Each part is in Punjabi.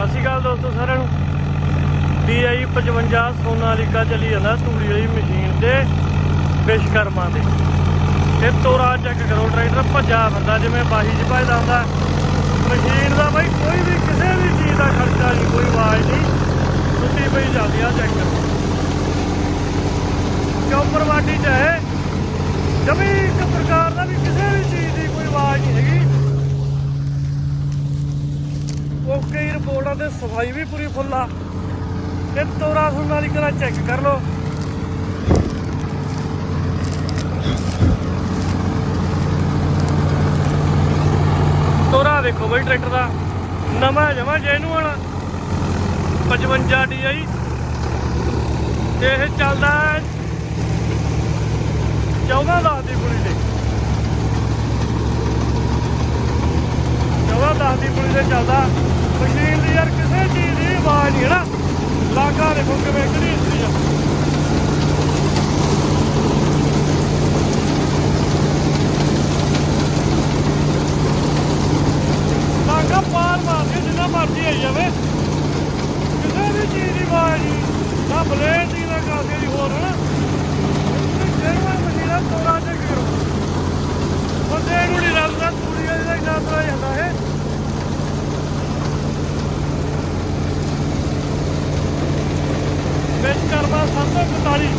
ਸਤਿ ਸ਼੍ਰੀ ਅਕਾਲ ਦੋਸਤੋ ਸਾਰਿਆਂ ਨੂੰ। DI 55 ਸੋਨਾਲੀਕਾ ਚੱਲੀ ਜਾਂਦਾ ਤੂੜੀ ਵਾਲੀ ਮਸ਼ੀਨ ਤੇ ਵਿਸ਼ਕਰਮਾ ਤੇ। ਇਹ ਤੋਰਾ ਚੈੱਕ ਕਰੋ ਟਰੈਕਟਰ, ਭੱਜਾ ਬੰਦਾ ਜਿਵੇਂ ਬਾਹੀ 'ਚ ਭੱਜਦਾ ਹੁੰਦਾ। ਮਸ਼ੀਨ ਦਾ ਬਾਈ ਕੋਈ ਵੀ ਕਿਸੇ ਵੀ ਚੀਜ਼ ਦਾ ਖਰਚਾ ਨਹੀਂ, ਕੋਈ ਆਵਾਜ਼ ਨਹੀਂ। ਸੁੱਤੀ ਪਈ ਚੱਲਦੀ ਆ ਚੈੱਕ ਕਰੋ ਚੌਪਰ ਵਾਟੀ 'ਚ ਹੈ? ਜਮੀ ਇੱਕ ਪ੍ਰਕਾਰ ਦਾ ਵੀ ਕਿਸੇ ਵੀ ਚੀਜ਼ ਦੀ ਕੋਈ ਆਵਾਜ਼ ਨਹੀਂ ਹੈਗੀ। ਓਕੇ ਹੀ ਰਿਪੋਰਟਾਂ ਤੇ ਸਫ਼ਾਈ ਵੀ ਪੂਰੀ ਫੁੱਲ ਆ। ਤੇ ਤੋਰਾ ਸੁਣਨ ਦੀ ਕਰਾ ਚੈੱਕ ਕਰ ਲਓ। ਤੋਰਾ ਦੇਖੋ ਬਈ ਟਰੈਕਟਰ ਦਾ। ਨਵਾਂ ਜਮਾ ਜੈਨੂਅਲ 55 DI ਤੇ ਇਹ ਚੱਲਦਾ 14 ਦਸ ਦੀ ਪੁਲੀ ਦੇ 14 ਦਸ ਦੀ ਪੁਲੀ ਦੇ ਚੱਲਦਾ। ਮਸ਼ੀਨ ਦੀ ਯਾਰ ਕਿਸੇ ਚੀਜ਼ ਦੀ ਆਵਾਜ਼ ਨਹੀਂ ਹੈ ਨਾ। ਲਾਗਾ ਦੇਖੋ ਕਿਵੇਂ ਘੜੀਸਦੀ ਆ। ਲਾਗਾ ਪਾਰ ਮਾਰਦੇ ਜਿੰਨਾ ਮਰਜ਼ੀ ਆਈ ਜਾਵੇ। ਕਿਸੇ ਵੀ ਚੀਜ਼ ਦੀ ਆਵਾਜ਼ ਨਹੀਂ। ਨਾ ਬਲੇਡ ਦੀ ਨਾ ਕਾਸੇ ਦੀ ਹੋਰ ਹਨਾ ਜਿਹੜਾ ਮਸ਼ੀਨਾ ਤੋੜਾ ਤੇ ਗਿਰੋ ਬੰਦੇ ਨੂੰ ਨਹੀਂ ਰਲਦਾ ਪੂਰੀ ਦਾ ਹੀ ਨਾਮ ਆ ਜਾਂਦਾ ਹੈ ਵਿੱਚ ਕਰਵਾ 741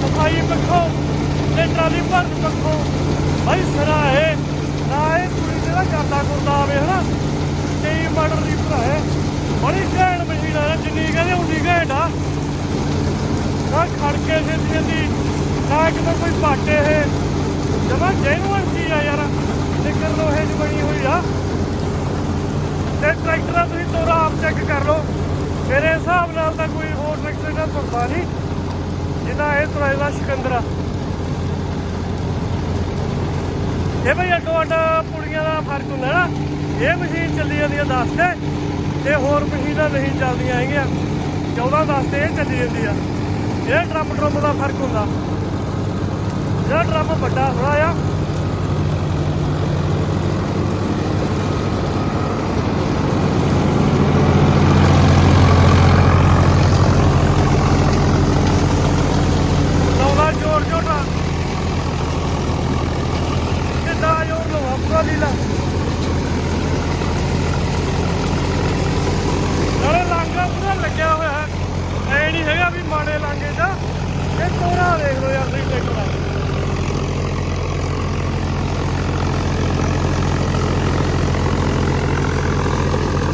ਸਫ਼ਾਈ ਪੱਖੋਂ ਤੇ ਟਰਾਲੀ ਭਰਨ ਪੱਖੋਂ ਭਾਈ ਸਿਰਾ ਹੈ ਨਾ ਇਹ ਕੁੜੀ ਜਿਹੜਾ ਕਰਦਾ ਕਰਦਾ ਆਵੇ, ਹਨਾ? ਕਈ ਮਾਡਲ ਦੀ ਭਰਾ ਹੈ। ਬੜੀ ਘੈਂਟ ਮਸ਼ੀਨ ਆ, ਜਿੰਨੀ ਕਹਿੰਦੇ ਉਨੀ ਘੈਂਟ ਆ। ਨਾ ਖੜ ਕੇ ਸਿੱਧੀ ਦੀ ਨਾ ਕਿਤੇ ਕੋਈ ਪਾਟੇ ਹੈ ਜਮਾ ਜੈਨੂਅਨ ਚੀਜ਼ ਆ ਯਾਰ, ਨਿਕਲ ਲੋਹੇ ਦੀ ਬਣੀ ਹੋਈ ਆ। ਤੇ ਟਰੈਕਟਰ ਤੁਸੀਂ ਤੋਰਾ ਆਪ ਚੈੱਕ ਕਰ ਲਓ। ਮੇਰੇ ਹਿਸਾਬ ਨਾਲ ਤਾਂ ਕੋਈ ਹੋਰ ਟਰੈਕਟਰ ਦਾ ਤੁਰਦਾ ਨਹੀਂ। ਜਿੰਨਾ ਇਹ ਤੁਰਾਈ ਸਿਕੰਦਰਾ ਇਹ ਬਈ ਅੱਡੋ ਅੱਡ ਪੁੜੀਆਂ ਦਾ ਫ਼ਰਕ ਹੁੰਦਾ ਨਾ। ਇਹ ਮਸ਼ੀਨ ਚੱਲੀ ਜਾਂਦੀ ਹੈ 10 ਤੇ ਤੇ ਹੋਰ ਮਸ਼ੀਨਾਂ ਨਹੀਂ ਚੱਲਦੀਆਂ ਹੈਗੀਆਂ। 14 10 ਤੇ ਇਹ ਚੱਲੀ ਜਾਂਦੀ ਆ। ਇਹ ਡਰਮ ਡਰਮ ਦਾ ਫ਼ਰਕ ਹੁੰਦਾ। ਜਿਹੜਾ ਡਰਮ ਵੱਡਾ ਥੋੜਾ ਆ ਜੋਰ ਲਵਾ ਨਾਲੇ ਲਾਂਗਾ ਪੂਰਾ ਲੱਗਿਆ ਹੋਇਆ ਹੈ। ਐ ਨਹੀਂ ਹੈਗਾ ਵੀ ਮਾੜੇ ਲਾਂਗੇ ਦਾ। ਇਹ ਤੋਰਾ ਦੇਖ ਲਓ ਯਾਰ ਤੁਸੀਂ ਟਰੈਕਟਰ ਦਾ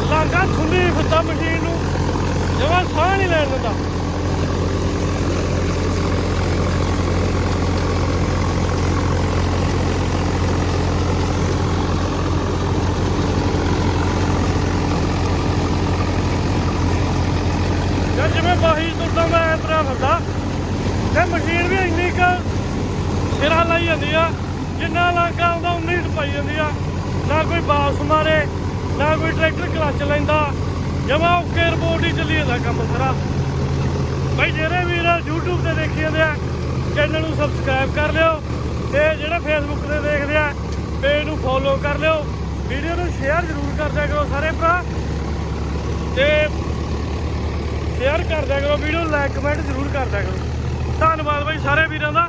ਲਾਂਗਾ ਖੁੱਲੀ ਫਿੱਤਾ ਮਸ਼ੀਨ ਨੂੰ। ਜਮਾ ਸਾਹ ਨਹੀਂ ਲੈਣ ਦਿੰਦਾ। ਜਿਵੇਂ ਬਾਹੀ ਤੁਰਦਾ ਮੈਂ ਇਸ ਤਰ੍ਹਾਂ ਫਿਰਦਾ। ਤੇ ਮਸ਼ੀਨ ਵੀ ਇੰਨੀ ਕੁ ਸਿਰਾਂ ਲਾਈ ਜਾਂਦੀ ਆ, ਜਿੰਨਾ ਲਾਂਗਾ ਆਉਂਦਾ ਉਨੀ ਹੀ ਪਾਈ ਜਾਂਦੀ ਆ। ਨਾ ਕੋਈ ਬਾਸ ਮਾਰੇ, ਨਾ ਕੋਈ ਟਰੈਕਟਰ ਕਲਚ ਲੈਂਦਾ। ਜਮਾ ਓਕੇ ਰਿਪੋਰਟ ਹੀ ਚੱਲੀ ਜਾਂਦਾ ਕੰਮ ਸਾਰਾ। ਬਈ ਜਿਹੜੇ ਵੀਰ YouTube ਤੇ ਦੇਖੀ ਜਾਂਦੇ ਆ ਚੈਨਲ ਨੂੰ ਸਬਸਕ੍ਰਾਈਬ ਕਰ ਲਿਓ ਤੇ ਜਿਹੜੇ Facebook ਤੇ ਦੇਖਦੇ ਆ ਪੇਜ ਨੂੰ ਫੋਲੋ ਕਰ ਲਿਓ। ਵੀਡੀਓ ਨੂੰ ਸ਼ੇਅਰ ਜ਼ਰੂਰ ਕਰ ਦਿਆ ਕਰੋ ਸਾਰੇ ਭਰਾ। ਤੇ ਸ਼ੇਅਰ ਕਰ ਦਿਆ ਕਰੋ, ਵੀਡੀਓ ਲਾਈਕ ਕਮੈਂਟ ਜ਼ਰੂਰ ਕਰ ਦਿਆ ਕਰੋ। ਧੰਨਵਾਦ ਬਾਈ ਸਾਰੇ ਵੀਰਾਂ ਦਾ।